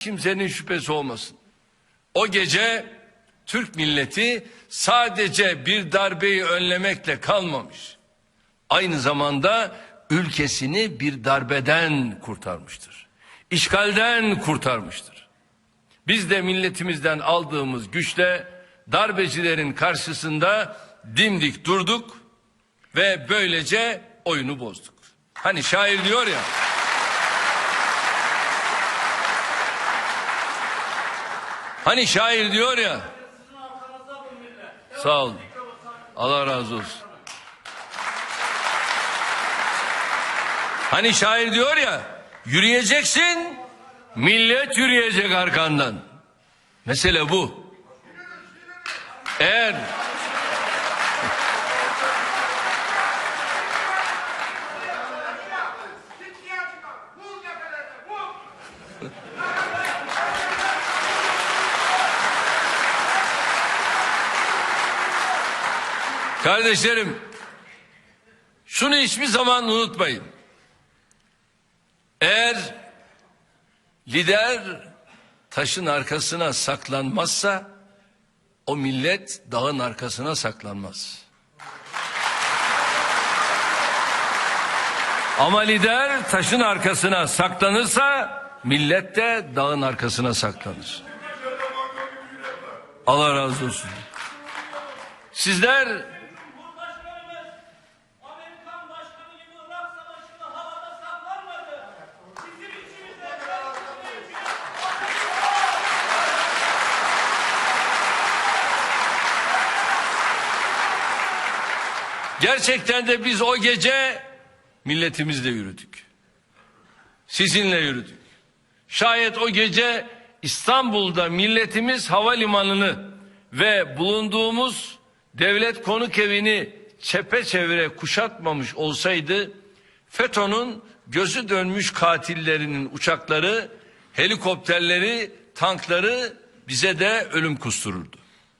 kimsenin şüphesi olmasın. O gece Türk milleti sadece bir darbeyi önlemekle kalmamış. Aynı zamanda ülkesini bir darbeden kurtarmıştır. İşgalden kurtarmıştır. Biz de milletimizden aldığımız güçle darbecilerin karşısında dimdik durduk ve böylece oyunu bozduk. Hani şair diyor ya. Hani şair diyor ya. Sağ olun. Allah razı olsun. Hani şair diyor ya. Yürüyeceksin. Millet yürüyecek arkandan. Mesele bu. Eğer Kardeşlerim, şunu hiçbir zaman unutmayın. Eğer lider taşın arkasına saklanmazsa o millet dağın arkasına saklanmaz. Ama lider taşın arkasına saklanırsa millet de dağın arkasına saklanır. Allah razı olsun. Sizler Gerçekten de biz o gece milletimizle yürüdük. Sizinle yürüdük. Şayet o gece İstanbul'da milletimiz havalimanını ve bulunduğumuz devlet konuk evini çepeçevre kuşatmamış olsaydı FETÖ'nün gözü dönmüş katillerinin uçakları, helikopterleri, tankları bize de ölüm kustururdu.